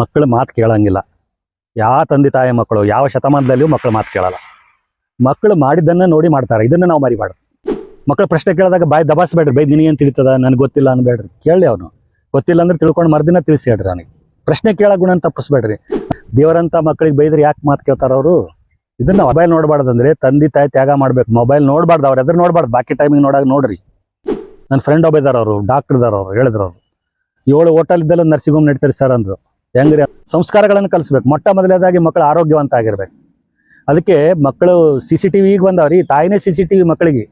ಮಕ್ಕಳು ಮಾತು ಕೇಳಂಗಿಲ್ಲ. ಯಾವ ತಂದೆ ತಾಯಿ ಮಕ್ಕಳು, ಯಾವ ಶತಮಾನದಲ್ಲಿಯೂ ಮಕ್ಕಳು ಮಾತು ಕೇಳಲ್ಲ. ಮಕ್ಕಳು ಮಾಡಿದ್ದನ್ನು ನೋಡಿ ಮಾಡ್ತಾರೆ, ಇದನ್ನ ನಾವು ಮರಿಬಾರ್ದು. ಮಕ್ಕಳು ಪ್ರಶ್ನೆ ಕೇಳಿದಾಗ ಬಾಯಿ ದಬಾಸ್ಬೇಡ್ರಿ, ಬೈ ನಿನಗೇನು ತಿಳಿತದ, ನನಗೆ ಗೊತ್ತಿಲ್ಲ ಅನ್ಬೇಡ್ರಿ. ಕೇಳಿ ಅವನು. ಗೊತ್ತಿಲ್ಲ ಅಂದ್ರೆ ತಿಳ್ಕೊಂಡು ಮರ್ದಿನ ತಿಳಿಸಿ ಹೇಳ್ರಿ ನನಗೆ ಪ್ರಶ್ನೆ ಕೇಳೋ ಗುಣ ತಪ್ಪಿಸ್ಬೇಡ್ರಿ ದೇವರಂತ ಮಕ್ಕಳಿಗೆ ಬೈದ್ರೆ ಯಾಕೆ ಮಾತು ಕೇಳ್ತಾರ ಅವರು? ಇದನ್ನ ಮೊಬೈಲ್ ನೋಡಬಾರ್ದು ಅಂದ್ರೆ ತಂದೆ ತಾಯಿ ತ್ಯಾಗ ಮಾಡ್ಬೇಕು. ಮೊಬೈಲ್ ನೋಡಬಾರ್ದು, ಅವ್ರು ಎದ್ರು ನೋಡಬಾರ್ದು. ಬಾಕಿ ಟೈಮಿಂಗ್ ನೋಡಾಗ ನೋಡ್ರಿ. ನನ್ನ ಫ್ರೆಂಡ್ ಒಬ್ಬ ಇದಾರ ಅವರು ಡಾಕ್ಟರ್ ಹೇಳಿದ್ರು ಅವರು. ಏಳು ಹೋಟೆಲ್ ಇದ್ದಲ್ಲ ನರ್ಸಿಂಗ್ ಹೋಮ್ ನಡೀತಾರೆ ಸರ್ ಅಂದ್ರು. ಹೆಂಗ್ರಿ? ಸಂಸ್ಕಾರಗಳನ್ನು ಕಲಿಸ್ಬೇಕು. ಮೊಟ್ಟ ಮೊದಲೇದಾಗಿ ಮಕ್ಕಳು ಆರೋಗ್ಯವಂತ ಆಗಿರ್ಬೇಕು ಅದಕ್ಕೆ ಮಕ್ಕಳು ಸಿ ಸಿ ಟಿ ವಿಗೆ ಬಂದವ್ರಿ ತಾಯಿನೇ ಸಿ ಸಿ ಟಿ ವಿ ಮಕ್ಕಳಿಗೆ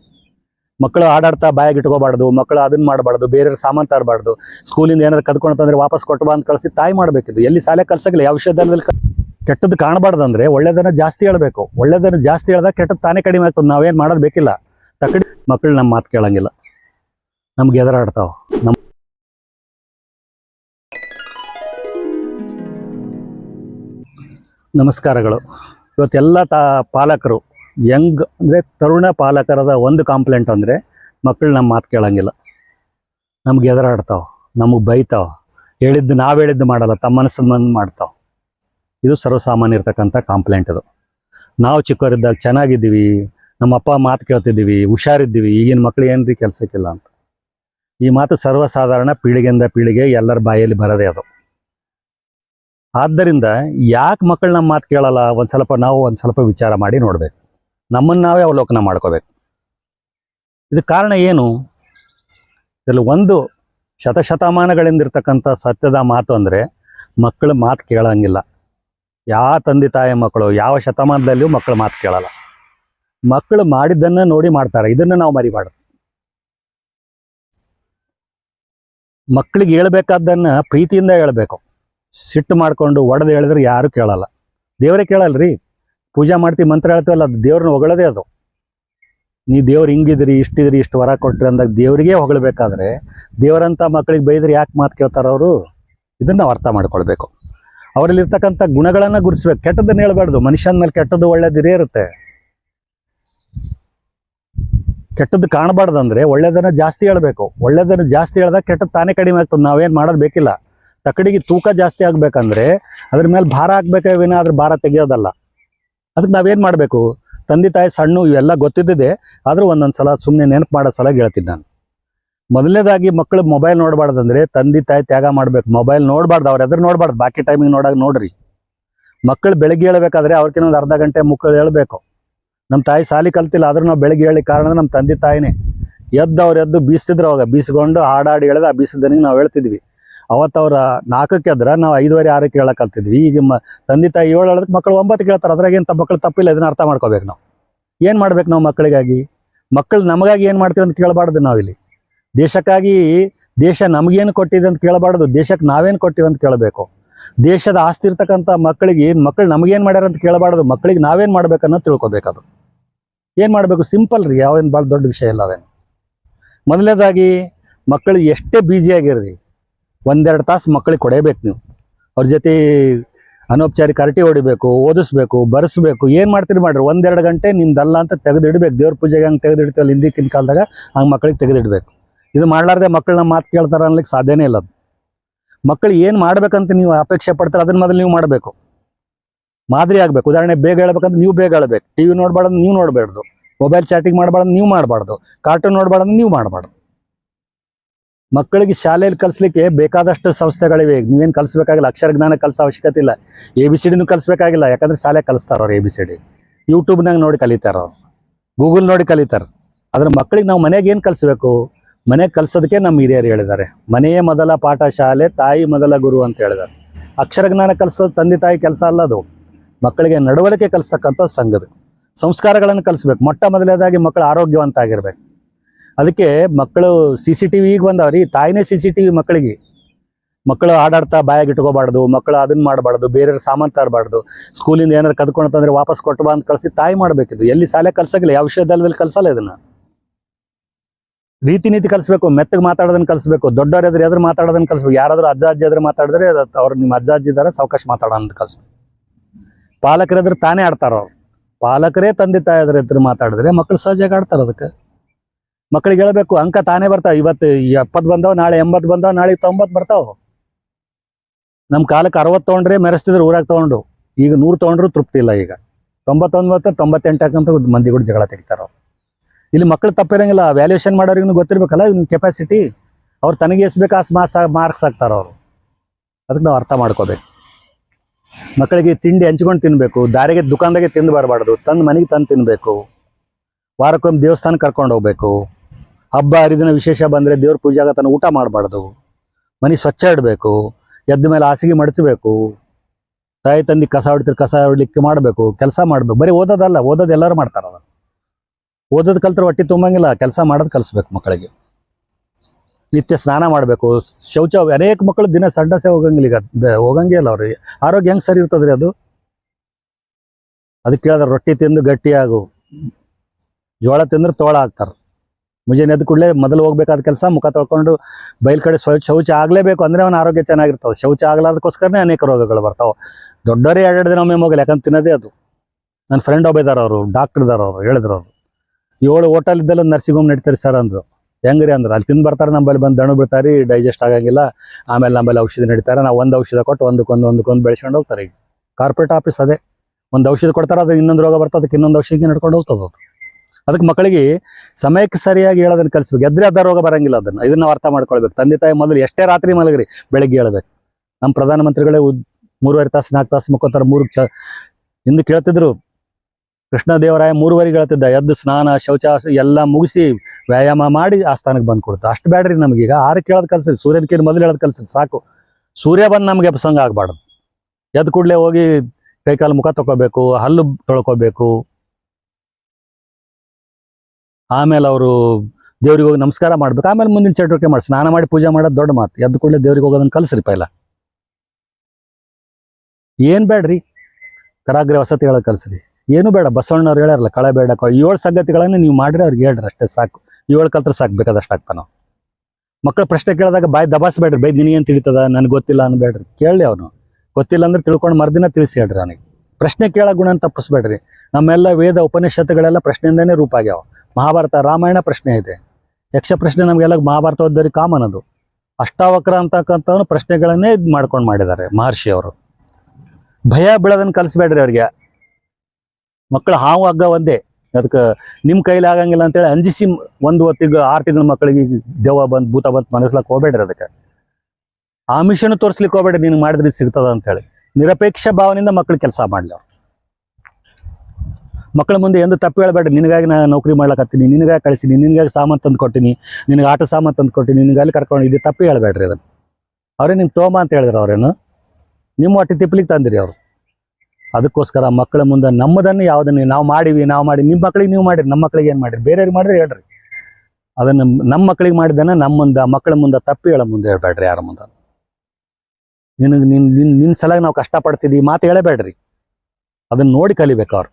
ಮಕ್ಕಳು ಆಡಾಡ್ತಾ ಬಾಯಾಗಿ ಇಟ್ಕೋಬಾರ್ದು ಮಕ್ಕಳು ಅದನ್ನ ಮಾಡಬಾರ್ದು, ಬೇರೆಯವ್ರ ಸಾಮಾನು ತರಬಾರ್ದು, ಸ್ಕೂಲಿಂದ ಏನಾರು ಕದ್ಕೊಂಡು ತಂದ್ರೆ ವಾಪಸ್ ಕೊಟ್ಟು ಬಾ ಅಂತ ಕಳಿಸಿ ತಾಯಿ ಮಾಡಬೇಕಿದ್ದು ಎಲ್ಲಿ ಶಾಲೆ ಕಲ್ಸಂಗಿಲ್ಲ ಯಾವ ವಿಷಯದಲ್ಲಿ ಕೆಟ್ಟದ್ದು ಕಾಣಬಾರ್ದು ಅಂದ್ರೆ ಒಳ್ಳೇದನ್ನ ಜಾಸ್ತಿ ಹೇಳ್ಬೇಕು. ಒಳ್ಳೇದನ್ನ ಜಾಸ್ತಿ ಹೇಳ್ದಾಗ ಕೆಟ್ಟದ್ದು ತಾನೇ ಕಡಿಮೆ ಆಗ್ತದೆ. ನಾವೇನ್ ಮಾಡೋದು ಬೇಕಿಲ್ಲ. ತಕಡಿ ಮಕ್ಕಳು ನಮ್ಮ ಮಾತು ಕೇಳಂಗಿಲ್ಲ. ನಮ್ಗೆ ಎದುರಾಡ್ತಾವ. ನಮ್ ನಮಸ್ಕಾರಗಳು. ಇವತ್ತೆಲ್ಲ ತಾ, ಪಾಲಕರು ಯಂಗ್ ಅಂದರೆ ತರುಣ ಪಾಲಕರದ ಒಂದು ಕಾಂಪ್ಲೇಂಟ್ ಅಂದರೆ ಮಕ್ಕಳು ನಮ್ಮ ಮಾತು ಕೇಳೋಂಗಿಲ್ಲ. ನಮ್ಗೆ ಎದುರಾಡ್ತಾವ, ನಮಗೆ ಬೈತಾವ, ಹೇಳಿದ್ದು ನಾವು ಹೇಳಿದ್ದು ಮಾಡಲ್ಲ ತಮ್ಮ ಮನಸ್ಸನ್ನು ಮಾಡ್ತಾವ. ಇದು ಸರ್ವಸಾಮಾನ್ಯ ಇರ್ತಕ್ಕಂಥ ಕಾಂಪ್ಲೇಂಟ್ ಅದು ನಾವು ಚಿಕ್ಕವರಿದ್ದಾಗ ಚೆನ್ನಾಗಿದ್ದೀವಿ ನಮ್ಮ ಅಪ್ಪ ಮಾತು ಕೇಳ್ತಿದ್ದೀವಿ, ಹುಷಾರಿದ್ದೀವಿ, ಈಗಿನ ಮಕ್ಳು ರೀ ಕೆಲಸಕ್ಕಿಲ್ಲ ಅಂತ. ಈ ಮಾತು ಸರ್ವಸಾಧಾರಣ ಪೀಳಿಗೆಯಿಂದ ಪೀಳಿಗೆ ಎಲ್ಲರ ಬಾಯಲ್ಲಿ ಬರೋದೇ ಅದು. ಆದ್ದರಿಂದ ಯಾಕೆ ಮಕ್ಕಳು ನಮ್ಮ ಮಾತು ಕೇಳಲ್ಲ? ಒಂದು ಸ್ವಲ್ಪ ನಾವು ಒಂದು ಸ್ವಲ್ಪ ವಿಚಾರ ಮಾಡಿ ನೋಡಬೇಕು. ನಮ್ಮನ್ನು ನಾವೇ ಅವಲೋಕನ ಮಾಡ್ಕೋಬೇಕು. ಇದಕ್ಕೆ ಕಾರಣ ಏನು? ಇದರಲ್ಲಿ ಒಂದು ಶತಶತಮಾನಗಳಿಂದಿರ್ತಕ್ಕಂಥ ಸತ್ಯದ ಮಾತು ಅಂದರೆ ಮಕ್ಕಳು ಮಾತು ಕೇಳೋಂಗಿಲ್ಲ. ಯಾವ ತಂದೆ ತಾಯಿ ಮಕ್ಕಳು, ಯಾವ ಶತಮಾನದಲ್ಲಿಯೂ ಮಕ್ಕಳು ಮಾತು ಕೇಳಲ್ಲ. ಮಕ್ಕಳು ಮಾಡಿದ್ದನ್ನು ನೋಡಿ ಮಾಡ್ತಾರೆ. ಇದನ್ನು ನಾವು ಮರಿಬಾರ್ದು. ಮಕ್ಕಳಿಗೆ ಹೇಳ್ಬೇಕಾದ್ದನ್ನ ಪ್ರೀತಿಯಿಂದ ಹೇಳ್ಬೇಕು. ಸಿಟ್ಟು ಮಾಡ್ಕೊಂಡು ಒಡೆದು ಹೇಳಿದ್ರೆ ಯಾರು ಕೇಳಲ್ಲ. ದೇವರೇ ಕೇಳಲ್ರಿ? ಪೂಜೆ ಮಾಡ್ತೀವಿ ಮಂತ್ರ ಹೇಳ್ತೀವಲ್ಲ, ಅದು ದೇವ್ರನ್ನ ಹೊಗಳದೇ ಅದು. ನೀ ದೇವ್ರು ಹಿಂಗಿದ್ರಿ, ಇಷ್ಟಿದ್ರಿ, ಇಷ್ಟು ವರ ಕೊಟ್ಟರೆ ಅಂದಾಗ ದೇವರಿಗೆ ಹೊಗಳಬೇಕಾದ್ರೆ ದೇವರಂತ ಮಕ್ಕಳಿಗೆ ಬೈದ್ರೆ ಯಾಕೆ ಮಾತು ಕೇಳ್ತಾರೆ ಅವರು? ಇದನ್ನ ಅರ್ಥ ಮಾಡ್ಕೊಳ್ಬೇಕು. ಅವರಲ್ಲಿರ್ತಕ್ಕಂಥ ಗುಣಗಳನ್ನ ಗುರುಸ್ಬೇಕು ಕೆಟ್ಟದನ್ನ ಹೇಳ್ಬಾರ್ದು. ಮನುಷ್ಯನ ಮೇಲೆ ಕೆಟ್ಟದ್ದು ಒಳ್ಳೇದಿರೇ ಇರುತ್ತೆ. ಕೆಟ್ಟದ್ದು ಕಾಣಬಾರ್ದು ಅಂದ್ರೆ ಒಳ್ಳೇದನ್ನ ಜಾಸ್ತಿ ಹೇಳಬೇಕು. ಒಳ್ಳೇದನ್ನು ಜಾಸ್ತಿ ಹೇಳ್ದಾಗ ಕೆಟ್ಟದ್ದು ತಾನೇ ಕಡಿಮೆ ಆಗ್ತದೆ. ನಾವೇನು ಮಾಡೋದು ಬೇಕಿಲ್ಲ. ತಕಡಿಗೆ ತೂಕ ಜಾಸ್ತಿ ಆಗ್ಬೇಕಂದ್ರೆ ಅದ್ರ ಮೇಲೆ ಭಾರ ಹಾಕ್ಬೇಕೇ ವಿನ ಅದ್ರ ಭಾರ ತೆಗಿಯೋದಲ್ಲ. ಅದಕ್ಕೆ ನಾವೇನು ಮಾಡಬೇಕು? ತಂದೆ, ತಾಯಿ, ಸಣ್ಣ ಇವೆಲ್ಲ ಗೊತ್ತಿದ್ದಿದೆ. ಆದರೂ ಒಂದೊಂದು ಸಲ ಸುಮ್ಮನೆ ನೆನಪು ಮಾಡೋ ಸಲ ಹೇಳ್ತೀನಿ ನಾನು. ಮೊದಲನೇದಾಗಿ ಮಕ್ಕಳು ಮೊಬೈಲ್ ನೋಡಬಾರ್ದಂದ್ರೆ ತಂದೆ, ತಾಯಿ ತ್ಯಾಗ ಮಾಡ್ಬೇಕು. ಮೊಬೈಲ್ ನೋಡಬಾರ್ದು, ಅವ್ರು ಎದುರು ನೋಡಬಾರ್ದು. ಬಾಕಿ ಟೈಮಿಂಗ್ ನೋಡಾಗ ನೋಡ್ರಿ. ಮಕ್ಕಳು ಬೆಳಗ್ಗೆ ಹೇಳ್ಬೇಕಾದ್ರೆ ಅವ್ರಿಗಿನ ಒಂದು ಅರ್ಧ ಗಂಟೆ ಮುಕ್ಕಳು ಹೇಳ್ಬೇಕು. ನಮ್ಮ ತಾಯಿ ಸಾಲಿ ಕಲ್ತಿಲ್ಲ, ಆದರೂ ನಾವು ಬೆಳಗ್ಗೆ ಹೇಳಿ ಕಾರಣ ನಮ್ಮ ತಂದೆ, ತಾಯಿನೇ. ಎದ್ದು ಅವ್ರು ಎದ್ದು ಬೀಸ್ತಿದ್ರು ಅವಾಗ. ಬೀಸ್ಕೊಂಡು ಹಾಡಾಡಿ ಹೇಳಿದ ಆ ಬೀಸಿದನಿಗೆ ನಾವು ಹೇಳ್ತಿದ್ವಿ. ಅವತ್ತು ಅವ್ರ ನಾಲ್ಕಕ್ಕೆ ಅದ್ರ ನಾವು ಐದುವರೆ, ಆರಕ್ಕೆ ಹೇಳಕ್ ಕಲ್ತಿದ್ವಿ ಈಗ ಮ, ತಂದೆ ತಾಯಿ ಏಳು ಹೇಳೋದಕ್ಕೆ ಮಕ್ಕಳು ಒಂಬತ್ತು ಕೇಳ್ತಾರೆ ಅದ್ರಾಗ ಏನು ಮಕ್ಕಳು ತಪ್ಪಿಲ್ಲ, ಇದನ್ನ ಅರ್ಥ ಮಾಡ್ಕೋಬೇಕು ನಾವು. ಏನು ಮಾಡ್ಬೇಕು ನಾವು ಮಕ್ಕಳಿಗಾಗಿ ಮಕ್ಕಳು ನಮಗಾಗಿ ಏನು ಮಾಡ್ತೀವಿ ಅಂತ ಕೇಳಬಾರ್ದು ನಾವಿಲ್ಲಿ ದೇಶಕ್ಕಾಗಿ ದೇಶ ನಮಗೇನು ಕೊಟ್ಟಿದೆ ಅಂತ ಕೇಳಬಾರ್ದು ದೇಶಕ್ಕೆ ನಾವೇನು ಕೊಟ್ಟಿವಿ ಅಂತ ಕೇಳಬೇಕು. ದೇಶದ ಆಸ್ತಿ ಇರ್ತಕ್ಕಂಥ ಮಕ್ಕಳಿಗೆ ಮಕ್ಕಳು ನಮಗೇನು ಮಾಡ್ಯಾರ ಅಂತ ಕೇಳಬಾರ್ದು ಮಕ್ಕಳಿಗೆ ನಾವೇನು ಮಾಡ್ಬೇಕನ್ನೋ ತಿಳ್ಕೊಬೇಕದು ಏನು ಮಾಡಬೇಕು? ಸಿಂಪಲ್ ರೀ ಯಾವೇನು ಭಾಳ ದೊಡ್ಡ ವಿಷಯ ಇಲ್ಲ ಅವೇನು. ಮೊದಲನೇದಾಗಿ ಮಕ್ಕಳು ಎಷ್ಟೇ ಬ್ಯುಸಿ ಆಗಿರ್ರಿ ಒಂದೆರಡು ತಾಸು ಮಕ್ಕಳಿಗೆ ಕೊಡೇಬೇಕು ನೀವು. ಅವ್ರ ಜೊತೆ ಅನೌಪಚಾರಿಕ ಕರಟಿ ಹೊಡಿಬೇಕು, ಓದಿಸ್ಬೇಕು, ಬರೆಸ್ಬೇಕು, ಏನು ಮಾಡ್ತೀರಿ ಮಾಡ್ರಿ, ಒಂದೆರಡು ಗಂಟೆ ನಿಮ್ದಲ್ಲ ಅಂತ ತೆಗೆದಿಡ್ಬೇಕು. ದೇವ್ರ ಪೂಜೆಗೆ ಹಂಗೆ ತೆಗೆದಿಡ್ತೀವಲ್ಲ ಹಿಂದಿಕ್ಕಿನ ಕಾಲದಾಗ, ಹಂಗೆ ಮಕ್ಕಳಿಗೆ ತೆಗೆದಿಡ್ಬೇಕು. ಇದು ಮಾಡಲಾರ್ದೆ ಮಕ್ಕಳನ್ನ ಮಾತು ಕೇಳ್ತಾರೆ ಅನ್ಲಿಕ್ಕೆ ಸಾಧ್ಯನೇ ಇಲ್ಲ ಅದು. ಮಕ್ಕಳು ಏನು ಮಾಡ್ಬೇಕಂತ ನೀವು ಅಪೇಕ್ಷೆ ಪಡ್ತಾರೆ ಅದನ್ನ ಮೊದಲು ನೀವು ಮಾಡಬೇಕು. ಮಾದರಿ ಆಗಬೇಕು. ಉದಾಹರಣೆ, ಬೇಗ ಹೇಳ್ಬೇಕಂದ್ರೆ ನೀವು ಬೇಗ ಹೇಳ್ಬೇಕು. ಟಿ ವಿ ನೋಡ್ಬಾರ್ದು ನೀವು ನೋಡಬಾರ್ದು. ಮೊಬೈಲ್ ಚಾಟಿಂಗ್ ಮಾಡಬಾರ್ದು ನೀವು ಮಾಡಬಾರ್ದು. ಕಾರ್ಟೂನ್ ನೋಡಬಾರ್ದು ನೀವು ಮಾಡಬಾರ್ದು. ಮಕ್ಕಳಿಗೆ ಶಾಲೆಯಲ್ಲಿ ಕಲಿಸ್ಲಿಕ್ಕೆ ಬೇಕಾದಷ್ಟು ಸಂಸ್ಥೆಗಳಿವೆ. ನೀವೇನು ಕಲಿಸ್ಬೇಕಾಗಿಲ್ಲ. ಅಕ್ಷರ ಜ್ಞಾನ ಕಲಿಸೋ ಅವಶ್ಯಕತೆ ಇಲ್ಲ. ಎ ಬಿ ಸಿ ಡಿನೂ ಕಲಿಸ್ಬೇಕಾಗಿಲ್ಲ. ಯಾಕಂದ್ರೆ ಶಾಲೆ ಕಲಿಸ್ತಾರ ಅವ್ರು ಎ ಬಿ ಸಿ ಡಿ ಯೂಟ್ಯೂಬ್ನಾಗ ನೋಡಿ ಕಲಿತಾರ ಅವ್ರು. ಗೂಗಲ್ ನೋಡಿ ಕಲಿತಾರೆ. ಆದ್ರೆ ಮಕ್ಕಳಿಗೆ ನಾವು ಮನೆಗೆ ಏನು ಕಲಿಸ್ಬೇಕು? ಮನೆಗೆ ಕಲಿಸೋದಕ್ಕೆ ನಮ್ಮ ಹಿರಿಯರು ಹೇಳಿದ್ದಾರೆ ಮನೆಯೇ ಮೊದಲ ಪಾಠ ಶಾಲೆ ತಾಯಿ ಮೊದಲ ಗುರು ಅಂತ ಹೇಳಿದ್ದಾರೆ ಅಕ್ಷರ ಜ್ಞಾನ ಕಲಿಸೋದು ತಂದೆ ತಾಯಿ ಕೆಲಸ ಅಲ್ಲ ಅದು. ಮಕ್ಕಳಿಗೆ ನಡವಳಿಕೆ ಕಲಿಸ್ತಕ್ಕಂಥ ಸಂಘದ ಸಂಸ್ಕಾರಗಳನ್ನು ಕಲಿಸ್ಬೇಕು. ಮೊಟ್ಟ ಮೊದಲನೇದಾಗಿ ಮಕ್ಕಳು ಆರೋಗ್ಯವಂತ ಆಗಿರ್ಬೇಕು. ಅದಕ್ಕೆ ಮಕ್ಕಳು ಸಿ ಸಿ ಟಿ ವಿಗೆ ಬಂದವ್ರಿ. ತಾಯಿನೇ ಸಿ ಸಿ ಟಿ ವಿ ಮಕ್ಕಳಿಗೆ. ಮಕ್ಕಳು ಆಡಾಡ್ತಾ ಬಾಯಾಗಿ ಇಟ್ಕೋಬಾರ್ದು, ಮಕ್ಕಳು ಅದನ್ನ ಮಾಡಬಾರ್ದು, ಬೇರೆಯವ್ರ ಸಾಮಾನು ತರಬಾರ್ದು. ಸ್ಕೂಲಿಂದ ಏನಾರು ಕದ್ಕೊಂಡು ತಂದ್ರೆ ವಾಪಸ್ ಕೊಟ್ಟು ಬಾ ಅಂತ ಕಳಿಸಿ ತಾಯಿ ಮಾಡಬೇಕಿದ್ದು ಎಲ್ಲಿ ಶಾಲೆ ಕಲ್ಸಕ್ಕಿಲ್ಲ, ಯಾವ ವಿಷಯದಲ್ಲಿ ಕಲ್ಸಲ್ಲ ಇದನ್ನ. ರೀತಿ ನೀತಿ ಕಲಿಸ್ಬೇಕು, ಮೆತ್ತಗೆ ಮಾತಾಡೋದನ್ನ ಕಲಿಸ್ಬೇಕು, ದೊಡ್ಡವ್ರ ಎದುರು ಎದುರು ಮಾತಾಡೋದನ್ನ ಕಲಿಸ್ಬೇಕು. ಯಾರಾದರೂ ಅಜ್ಜ ಅಜ್ಜಿ ಎದುರು ಮಾತಾಡಿದ್ರೆ ಅವ್ರು ನಿಮ್ಮ ಅಜ್ಜ ಅಜ್ಜಿ ಇದ್ದಾರೆ, ಸಾವಕಾಶ ಮಾತಾಡೋ ಅಂತ ಕಲಿಸ್ಬೇಕು. ಪಾಲಕರ ಎದುರು ತಾನೇ ಆಡ್ತಾರ ಅವ್ರು. ಪಾಲಕರೇ ತಂದೆ ತಾಯಿ ಎದುರು ಎದುರು ಮಾತಾಡಿದ್ರೆ ಮಕ್ಕಳು ಸಹಜಾಗಿ ಆಡ್ತಾರೆ ಅದಕ್ಕೆ. ಮಕ್ಕಳಿಗೆ ಹೇಳ್ಬೇಕು, ಅಂಕ ತಾನೇ ಬರ್ತಾವ. ಇವತ್ತು ಎಪ್ಪತ್ತು ಬಂದವ, ನಾಳೆ ಎಂಬತ್ತು ಬಂದವ, ನಾಳೆ ತೊಂಬತ್ತು ಬರ್ತಾವ. ನಮ್ಮ ಕಾಲಕ್ಕೆ ಅರವತ್ತು ತೊಗೊಂಡ್ರೆ ಮೆರೆಸ್ತಿದ್ರು, ಊರಾಗ ತೊಗೊಂಡು. ಈಗ ನೂರು ತೊಗೊಂಡ್ರು ತೃಪ್ತಿ ಇಲ್ಲ ಈಗ. ತೊಂಬತ್ತೊಂಬತ್ತು ತೊಂಬತ್ತೆಂಟು ಹಾಕಂತ ಮಂದಿಗಳು ಜಗಳ ತೆಗಿತಾರ ಇಲ್ಲಿ ಮಕ್ಳು ತಪ್ಪಿರಂಗಿಲ್ಲ ವ್ಯಾಲ್ಯೂಯೇಷನ್ ಮಾಡೋರಿಗೂ ಗೊತ್ತಿರ್ಬೇಕಲ್ಲ ಇವ್ನ ಕೆಪಾಸಿಟಿ ಅವ್ರು ತನಗೆ ಎಸ್ಬೇಕು ಬೇಕು ಅಷ್ಟು ಮಾರ್ಕ್ಸ್ ಹಾಕ್ತಾರ ಅವರು. ಅದಕ್ಕೆ ನಾವು ಅರ್ಥ ಮಾಡ್ಕೋಬೇಕು. ಮಕ್ಕಳಿಗೆ ತಿಂಡಿ ಹಂಚ್ಕೊಂಡು ತಿನ್ನಬೇಕು ದಾರಿಗೆ ದುಕಾನ್ದಾಗೆ ತಿಂದು ಬರಬಾರ್ದು, ತಂದು ಮನೆಗೆ ತಂದು ತಿನ್ನಬೇಕು ವಾರಕ್ಕೊಮ್ಮೆ ದೇವಸ್ಥಾನಕ್ಕೆ ಕರ್ಕೊಂಡು ಹೋಗ್ಬೇಕು. ಹಬ್ಬ ಹರಿದಿನ ವಿಶೇಷ ಬಂದರೆ ದೇವ್ರ ಪೂಜೆ ಆಗತನ ಊಟ ಮಾಡಬಾರ್ದು. ಮನೆ ಸ್ವಚ್ಛ ಇಡಬೇಕು, ಎದ್ದ ಮೇಲೆ ಹಾಸಿಗೆ ಮಡಚಬೇಕು ತಾಯಿ ತಂದಿ ಕಸ ಹೊಡಿತಾರೆ ಕಸ ಹೊಡ್ಲಿಕ್ಕೆ ಮಾಡಬೇಕು, ಕೆಲಸ ಮಾಡಬೇಕು. ಬರೀ ಓದೋದಲ್ಲ, ಓದೋದು ಎಲ್ಲರೂ ಮಾಡ್ತಾರ ಓದೋದು ಕಲ್ತ್ರೆ ಹೊಟ್ಟೆ ತುಂಬಂಗಿಲ್ಲ, ಕೆಲಸ ಮಾಡೋದು ಕಲಿಸ್ಬೇಕು ಮಕ್ಕಳಿಗೆ. ನಿತ್ಯ ಸ್ನಾನ ಮಾಡಬೇಕು ಶೌಚ ಅನೇಕ ಮಕ್ಕಳು ದಿನ ಸಂಡಸೆ ಹೋಗಂಗಿಲ್ಲ ಈಗ. ಹೋಗಂಗೇ ಇಲ್ಲ ಅವ್ರಿಗೆ. ಆರೋಗ್ಯ ಹೆಂಗೆ ಸರಿ ಇರ್ತದ್ರಿ ಅದು? ಅದಕ್ಕೆ ಕೇಳಿದ್ರೆ ರೊಟ್ಟಿ ತಿಂದು ಗಟ್ಟಿಯಾಗು. ಜೋಳ ತಿಂದ್ರೆ ತೋಳ ಹಾಕ್ತಾರೆ ಮುಂಜಾನೆ ಎದ್ದು ಕೂಡಲೇ ಮೊದಲು ಹೋಗ್ಬೇಕಾದ ಕೆಲಸ, ಮುಖ ತೊಳ್ಕೊಂಡು ಬಯಲು ಕಡೆ ಶೌಚ ಶೌಚ ಆಗಲೇಬೇಕು ಅಂದರೆ ಅವನ ಆರೋಗ್ಯ ಚೆನ್ನಾಗಿರ್ತಾವೆ ಶೌಚ ಆಗಲಾದಕ್ಕೋಸ್ಕರನೇ ಅನೇಕ ರೋಗಗಳು ಬರ್ತಾವೆ. ದೊಡ್ಡವರೇ ಎರಡು ದಿನ ಒಮ್ಮೆ ಹೋಗಲ್ಲ ಯಾಕಂತ ತಿನ್ನೋದೇ ಅದು. ನನ್ನ ಫ್ರೆಂಡ್ ಒಬ್ಬ ಇದಾರೆ ಅವರು ಡಾಕ್ಟರ್ ಇದಾರೆ ಅವರು ಹೇಳಿದ್ರು ಅವರು ಏಳು ಹೋಟೆಲ್ ಇದ್ದಲ್ಲ ನರ್ಸಿಂಗ್ ಹೋಮ್ ನಡೀತಾರೆ ಸರ್ ಅಂದ್ರು. ಹೆಂಗ್ರಿ ಅಂದ್ರೆ, ಅಲ್ಲಿ ತಿಂದು ಬರ್ತಾರೆ, ನಮ್ಮಲ್ಲಿ ಬಂದು ದಣು ಬಿಡ್ತಾರೆ ಡೈಜೆಸ್ಟ್ ಆಗಂಗಿಲ್ಲ. ಆಮೇಲೆ ನಮ್ಮಲ್ಲಿ ಔಷಧಿ ನಡೀತಾರೆ. ನಾವು ಒಂದು ಔಷಧ ಕೊಟ್ಟು ಒಂದಕ್ಕೊಂದು ಒಂದಕ್ಕೊಂದು ಬೆಳೆಸ್ಕೊಂಡು ಹೋಗ್ತಾರೆ ಈಗ. ಕಾರ್ಪೊರೇಟ್ ಆಫೀಸ್ ಅದೇ. ಒಂದು ಔಷಧ ಕೊಡ್ತಾರೆ, ಅದು ಇನ್ನೊಂದು ರೋಗ ಬರ್ತದೆ, ಅದಕ್ಕೆ ಇನ್ನೊಂದು ಔಷಧಿಗೆ ನಡ್ಕೊಂಡು ಹೋಗ್ತದೆ ಅದು. ಅದಕ್ಕೆ ಮಕ್ಕಳಿಗೆ ಸಮಯಕ್ಕೆ ಸರಿಯಾಗಿ ಹೇಳೋದನ್ನು ಕಲಿಸ್ಬೇಕು. ಎದ್ರೆ ಅದ ರೋಗ ಬರಂಗಿಲ್ಲ ಅದನ್ನ. ಇದನ್ನ ಅರ್ಥ ಮಾಡ್ಕೊಳ್ಬೇಕು. ತಂದೆ ತಾಯಿ ಮೊದಲು ಎಷ್ಟೇ ರಾತ್ರಿ ಮಲಗ್ರಿ, ಬೆಳಗ್ಗೆ ಹೇಳ್ಬೇಕು. ನಮ್ಮ ಪ್ರಧಾನಮಂತ್ರಿಗಳೇ ಮೂರುವರೆ ತಾಸು, ನಾಲ್ಕು ತಾಸು ಮುಖಾಂತರ ಮೂರು ಚ ಹಿಂದೆ ಕೇಳ್ತಿದ್ರು, ಕೃಷ್ಣ ದೇವರಾಯ ಮೂರುವರೆಗೆ ಹೇಳ್ತಿದ್ದ, ಎದ್ದು ಸ್ನಾನ ಶೌಚ ಎಲ್ಲ ಮುಗಿಸಿ ವ್ಯಾಯಾಮ ಮಾಡಿ ಆ ಸ್ಥಾನಕ್ಕೆ ಬಂದು ಕೊಡ್ತು. ಅಷ್ಟು ಬೇಡ್ರಿ ನಮಗೀಗ ಆರು ಕೇಳೋದು ಕಲ್ಸ್ರಿ. ಸೂರ್ಯನ ಕೇಳಿ ಮೊದಲು ಹೇಳೋದು ಕಲ್ಸ್ರಿ. ಸಾಕು. ಸೂರ್ಯ ಬಂದು ನಮಗೆ ಅಪಸಂಗ ಆಗಬಾರ್ದು. ಎದ್ದು ಕೂಡಲೇ ಹೋಗಿ ಕೈಕಾಲು ಮುಖ ತಗೋಬೇಕು ಹಲ್ಲು ತೊಳ್ಕೊಬೇಕು. ಆಮೇಲೆ ಅವರು ದೇವ್ರಿಗೆ ಹೋಗಿ ನಮಸ್ಕಾರ ಮಾಡ್ಬೇಕು. ಆಮೇಲೆ ಮುಂದಿನ ಚಟುವಟಿಕೆ ಮಾಡಿ ಸ್ನಾನ ಮಾಡಿ ಪೂಜೆ ಮಾಡೋದು ದೊಡ್ಡ ಮಾತು. ಎದ್ದು ಕೂಡಲೇ ದೇವ್ರಿಗೆ ಹೋಗೋದನ್ನು ಕಲಿಸ್ರಿ ಪೈಲ. ಏನ್ ಬೇಡ್ರಿ? ಕರಾಗ್ರೆ ವಸತಿ ಕಲ್ಸ್ರಿ. ಏನು ಬೇಡ. ಬಸವಣ್ಣವ್ರು ಹೇಳ್ಯಾರಲ್ಲ, ಕಳೆ ಬೇಡ ಏಳು ಸಂಗತಿಗಳನ್ನ ನೀವು ಮಾಡ್ರಿ ಅವ್ರಿಗೆ ಹೇಳ್ರಿ ಅಷ್ಟೇ ಸಾಕು. ಏಳು ಕಲ್ತ್ರ ಸಾಕು ಬೇಕಾದಷ್ಟು ಆಗ್ತಾನ ಮಕ್ಕಳು ಪ್ರಶ್ನೆ ಕೇಳಿದಾಗ ಬಾಯಿ ದಬಾಸ್ಬೇಡ್ರಿ ಬೈ ನಿನಗೇನು ತಿಳಿತದ? ನನಗೆ ಗೊತ್ತಿಲ್ಲ ಅನ್ಬೇಡ್ರಿ. ಕೇಳಿ ಅವನು. ಗೊತ್ತಿಲ್ಲ ಅಂದ್ರೆ ತಿಳ್ಕೊಂಡು ಮರ್ದಿನ ತಿಳಿಸಿ ಹೇಳ್ರಿ ನನಗೆ ಪ್ರಶ್ನೆ ಕೇಳೋ ಗುಣ ತಪ್ಪಿಸ್ಬೇಡ್ರಿ. ನಮ್ಮೆಲ್ಲ ವೇದ ಉಪನಿಷತ್ತುಗಳೆಲ್ಲ ಪ್ರಶ್ನೆಯಿಂದನೇ ರೂಪ ಆಗ್ಯಾವ. ಮಹಾಭಾರತ ರಾಮಾಯಣ ಪ್ರಶ್ನೆ ಇದೆ. ಯಕ್ಷ ಪ್ರಶ್ನೆ ನಮಗೆಲ್ಲ ಮಹಾಭಾರತ ಓದ್ದರಿ ಕಾಮನ್ ಅದು. ಅಷ್ಟಾವಕ್ರ ಅಂತಕ್ಕಂಥ ಪ್ರಶ್ನೆಗಳನ್ನೇ ಇದು ಮಾಡ್ಕೊಂಡು ಮಾಡಿದ್ದಾರೆ ಮಹರ್ಷಿಯವರು. ಭಯ, ಬೀಳೋದನ್ನು ಕಲಿಸ್ಬೇಡ್ರಿ ಅವ್ರಿಗೆ. ಮಕ್ಕಳು ಹಾವು, ಹಗ್ಗ ಒಂದೇ. ಅದಕ್ಕೆ ನಿಮ್ಮ ಕೈಲಿ ಆಗಂಗಿಲ್ಲ ಅಂತೇಳಿ ಅಂಜಿಸಿ ಒಂದು ಹೊತ್ತಿಗೆ ಆರು ತಿಂಗಳ ಮಕ್ಕಳಿಗೆ ದೆವ್ವ ಬಂದು, ಭೂತ ಬಂದು ಮನಸ್ಲಕ್ಕೆ ಹೋಗ್ಬೇಡ್ರಿ ಅದಕ್ಕೆ. ಮಿಷನ್ ತೋರಿಸ್ಲಿಕ್ಕೆ ಹೋಗ್ಬೇಡ್ರಿ, ನೀನು ಮಾಡಿದ್ರೆ ಸಿಗ್ತದ ಅಂತೇಳಿ. ನಿರಪೇಕ್ಷ ಭಾವನೆಯಿಂದ ಮಕ್ಕಳು ಕೆಲಸ ಮಾಡಲಿ ಅವರು. ಮಕ್ಕಳ ಮುಂದೆ ಎಂದು ತಪ್ಪು ಹೇಳ್ಬೇಡ್ರಿ. ನಿನಗಾಗಿ ನಾ ನೌಕರಿ ಮಾಡ್ಲಕತ್ತೀನಿ. ನಿನಗಾಗಿ ಕಳಿಸಿನಿ ನಿನಗಾಗಿ ಸಾಮಾನು ತಂದು ಕೊಟ್ಟಿನಿ. ನಿನಗೆ ಆಟ ಸಾಮಾನು ತಂದು ಕೊಟ್ಟಿನಿ. ನಿನಗೆ ಅಲ್ಲಿ ಕರ್ಕೊಂಡು ಇದು ತಪ್ಪು ಹೇಳಬೇಡ್ರಿ ಅದನ್ನು ಅವರೇ ನಿಮ್ಮ ತೋಮ ಅಂತ ಹೇಳಿದ್ರು ಅವರೇನು? ನಿಮ್ಮ ಹೊಟ್ಟೆ ತಿಪ್ಪಲಿಕ್ಕೆ ತಂದಿರಿ ಅವರು. ಅದಕ್ಕೋಸ್ಕರ ಮಕ್ಕಳ ಮುಂದೆ ನಮ್ಮದನ್ನು ಯಾವುದನ್ನು ನಾವು ಮಾಡಿವಿ, ನಾವು ಮಾಡಿ ನಿಮ್ಮ ಮಕ್ಕಳಿಗೆ ನೀವು ಮಾಡಿರಿ ನಮ್ಮ ಮಕ್ಕಳಿಗೆ ಏನು ಮಾಡಿರಿ? ಬೇರೆಯವ್ರಿಗೆ ಮಾಡಿದ್ರೆ ಹೇಳ್ರಿ. ಅದನ್ನು ನಮ್ಮ ಮಕ್ಕಳಿಗೆ ಮಾಡಿದ್ದನ್ನು ನಮ್ಮ ಮುಂದೆ ಮಕ್ಕಳ ಮುಂದೆ ತಪ್ಪು ಹೇಳೋ ಮುಂದೆ ಹೇಳ್ಬೇಡ್ರಿ ಯಾರ ಮುಂದೆ. ನಿನಗೆ ನಿನ್ ನಿನ್ ನಿನ್ನ ಸಲಾಗಿ ನಾವು ಕಷ್ಟಪಡ್ತಿದ್ದೀವಿ ಮಾತು ಹೇಳಬೇಡ್ರಿ. ಅದನ್ನ ನೋಡಿ ಕಲಿಬೇಕು ಅವ್ರು.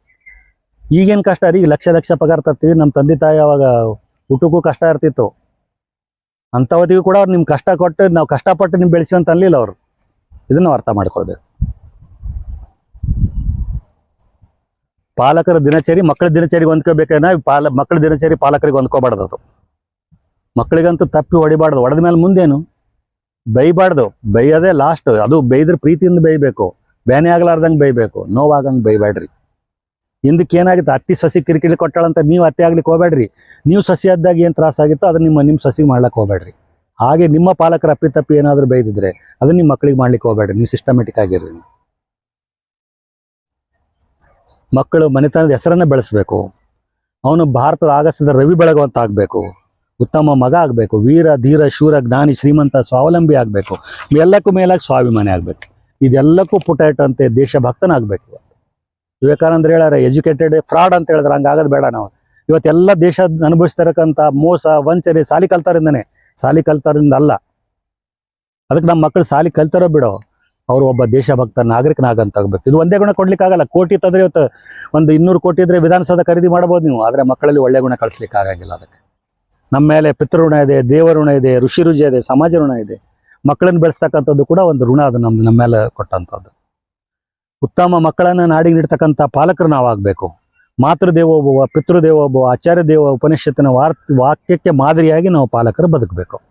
ಈಗೇನು ಕಷ್ಟ ರೀ, ಲಕ್ಷ ಲಕ್ಷ ಪಗಾರ ತರ್ತೀವಿ ನಮ್ಮ ತಂದೆ ತಾಯಿ ಅವಾಗ ಊಟಕ್ಕೂ ಕಷ್ಟ ಇರ್ತಿತ್ತು. ಅಂಥವತ್ತಿಗೂ ಕೂಡ ಅವ್ರು ನಿಮ್ಮ ಕಷ್ಟ ಕೊಟ್ಟು, ನಾವು ಕಷ್ಟಪಟ್ಟು ನಿಮ್ಮ ಬೆಳೆಸಿ ಅಂತ ಅನ್ಲಿಲ್ಲ ಅವರು. ಇದನ್ನು ಅರ್ಥ ಮಾಡ್ಕೊಳ್ಬೇಕು. ಪಾಲಕರ ದಿನಚರಿ ಮಕ್ಕಳ ದಿನಚರಿಗೆ ಹೊಂದ್ಕೋಬೇಕೇನ ಪಾಲ ಮಕ್ಕಳ ದಿನಚರಿ ಪಾಲಕರಿಗೆ ಹೊಂದ್ಕೋಬಾರ್ದು ಅದು. ಮಕ್ಕಳಿಗಂತೂ ತಪ್ಪಿ ಹೊಡಿಬಾರ್ದು. ಹೊಡೆದ ಮೇಲೆ ಮುಂದೇನು? ಬೈಬಾರ್ದು ಬೈಯೋದೇ ಲಾಸ್ಟ್ ಅದು ಬೈದ್ರೆ ಪ್ರೀತಿಯಿಂದ ಬೈಬೇಕು ಬೇನೆ ಆಗ್ಲಾರ್ದಂಗೆ ಬೈಬೇಕು ನೋವಾಗಂಗೆ ಬೈಬೇಡ್ರಿ ಏನಾಗುತ್ತೆ? ಅತ್ತಿ ಸಸಿ ಕಿರಿಕಿರಿ ಕೊಟ್ಟಾಳಂತ ನೀವು ಅತ್ತೆ ಆಗ್ಲಿಕ್ಕೆ ಹೋಗ್ಬೇಡ್ರಿ. ನೀವು ಸಸಿ ಆದಾಗ ಏನು ತ್ರಾಸಾಗಿತ್ತೋ ಅದನ್ನ ನಿಮ್ಮ ನಿಮ್ಮ ಸಸಿ ಮಾಡ್ಲಿಕ್ಕೆ ಹೋಗ್ಬೇಡ್ರಿ. ಹಾಗೆ ನಿಮ್ಮ ಪಾಲಕರ ಅಪ್ಪಿ ತಪ್ಪಿ ಏನಾದರೂ ಬೈದಿದ್ರೆ ಅದು ನಿಮ್ಮ ಮಕ್ಕಳಿಗೆ ಮಾಡ್ಲಿಕ್ಕೆ ಹೋಗ್ಬೇಡ್ರಿ. ನೀವು ಸಿಸ್ಟಮೆಟಿಕ್ ಆಗಿರ್ರಿ. ಮಕ್ಕಳು ಮನೆತನದ ಹೆಸರನ್ನ ಬೆಳೆಸಬೇಕು. ಅವನು ಭಾರತದ ಆಗಸ್ಟ್ ರವಿ ಬೆಳಗುವಂತ ಆಗಬೇಕು. ಉತ್ತಮ ಮಗ ಆಗಬೇಕು. ವೀರ, ಧೀರ, ಶೂರ, ಜ್ಞಾನಿ, ಶ್ರೀಮಂತ, ಸ್ವಾವಲಂಬಿ ಆಗಬೇಕು. ಎಲ್ಲಕ್ಕೂ ಮೇಲಾಗಿ ಸ್ವಾಭಿಮಾನಿ ಆಗಬೇಕು. ಇದೆಲ್ಲಕ್ಕೂ ಪುಟ ಇಟ್ಟಂತೆ ದೇಶಭಕ್ತನಾಗಬೇಕು. ವಿವೇಕಾನಂದ ಹೇಳ್ಯಾರ ಎಜುಕೇಟೆಡ್ ಫ್ರಾಡ್ ಅಂತ ಹೇಳಿದ್ರೆ ಹಂಗಾಗೋದು ಬೇಡ ನಾವು. ಇವತ್ತೆಲ್ಲ ದೇಶ ಅನುಭವಿಸ್ತಿರಕ್ಕಂಥ ಮೋಸ, ವಂಚನೆ ಸಾಲಿ ಕಲ್ತಾರಿಂದನೇ. ಸಾಲಿ ಕಲ್ತಾರಿಂದ ಅಲ್ಲ. ಅದಕ್ಕೆ ನಮ್ಮ ಮಕ್ಕಳು ಸಾಲಿ ಕಲ್ತಾರೋ ಬಿಡೋ. ಅವರು ಒಬ್ಬ ದೇಶಭಕ್ತ ನಾಗರಿಕನಾಗಂತಾಗಬೇಕು. ಇದು ಒಂದೇ ಗುಣ ಕೊಡ್ಲಿಕ್ಕಾಗಲ್ಲ. ಕೋಟಿ ತಂದ್ರೆ ಇವತ್ತು ಒಂದು ಇನ್ನೂರು ಕೋಟಿ ಇದ್ರೆ ವಿಧಾನಸೌಧ ಖರೀದಿ ಮಾಡ್ಬೋದು ನೀವು. ಆದರೆ ಮಕ್ಕಳಲ್ಲಿ ಒಳ್ಳೆ ಗುಣ ಕಳಿಸ್ಲಿಕ್ಕೆ ಆಗಂಗಿಲ್ಲ ಅದಕ್ಕೆ. ನಮ್ಮ ಮೇಲೆ ಪಿತೃಋಣ ಇದೆ, ದೇವ ಋಣ ಇದೆ, ಋಷಿ ರುಜಿ ಇದೆ, ಸಮಾಜ ಋಣ ಇದೆ. ಮಕ್ಕಳನ್ನು ಬೆಳೆಸ್ತಕ್ಕಂಥದ್ದು ಕೂಡ ಒಂದು ಋಣ ಅದು ನಮ್ಮ ನಮ್ಮ ಮೇಲೆ ಕೊಟ್ಟಂಥದ್ದು. ಉತ್ತಮ ಮಕ್ಕಳನ್ನು ನಾಡಿಗೆ ನೀಡ್ತಕ್ಕಂಥ ಪಾಲಕರು ನಾವಾಗಬೇಕು. ಮಾತೃದೇವೋಭವ, ಪಿತೃದೇವೋಭವ ಆಚಾರ್ಯ ದೇವ ಉಪನಿಷತ್ತಿನ ವಾರ್ ವಾಕ್ಯಕ್ಕೆ ಮಾದರಿಯಾಗಿ ನಾವು ಪಾಲಕರು ಬದುಕಬೇಕು.